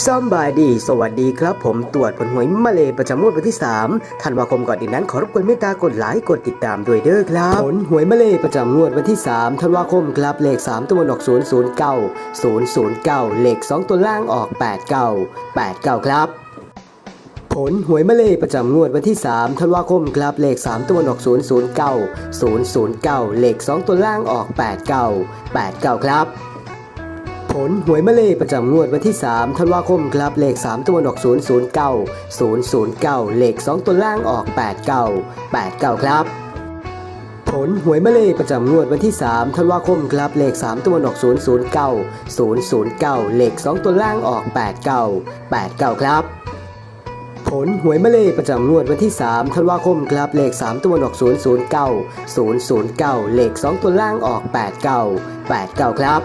ซอมบายดี สวัสดีครับ ผมตรวจผลหวยมาเลประจำงวดวันที่3ธันวาคมก่อนอื่นนั้นขอรบกวนเมตตากดไลค์กดติดตามด้วยเด้อครับ ผลหวยมาเลประจำงวดวันที่3ธันวาคมครับเลข 3 ตัวบนออก 009 009 เลข 2 ตัวล่างออก 89 89 ครับผลหวยมาเลประจำงวดวันที่3ธันวาคมครับเลข 3 ตัวนออก 009 009 เลข 2 ตัวล่างออก 89 89 ครับ ผลหวยมะเลประจำงวดวันที่ 3 ธันวาคมครับ เลข 3 ตัวออก 009 009 เลข 2 ตัวล่างออก 89 89 ครับ ผลหวยมะเลประจำงวดวันที่ 3 ธันวาคมครับ เลข 3 ตัวออก 009 009 เลข 2 ตัวล่างออก 89 89 ครับผลหวยมะเลประจำงวดวันที่ 3 ธันวาคมครับ เลข 3 ตัวออก 009 009 เลข 2 ตัวล่างออก 89 89 ครับ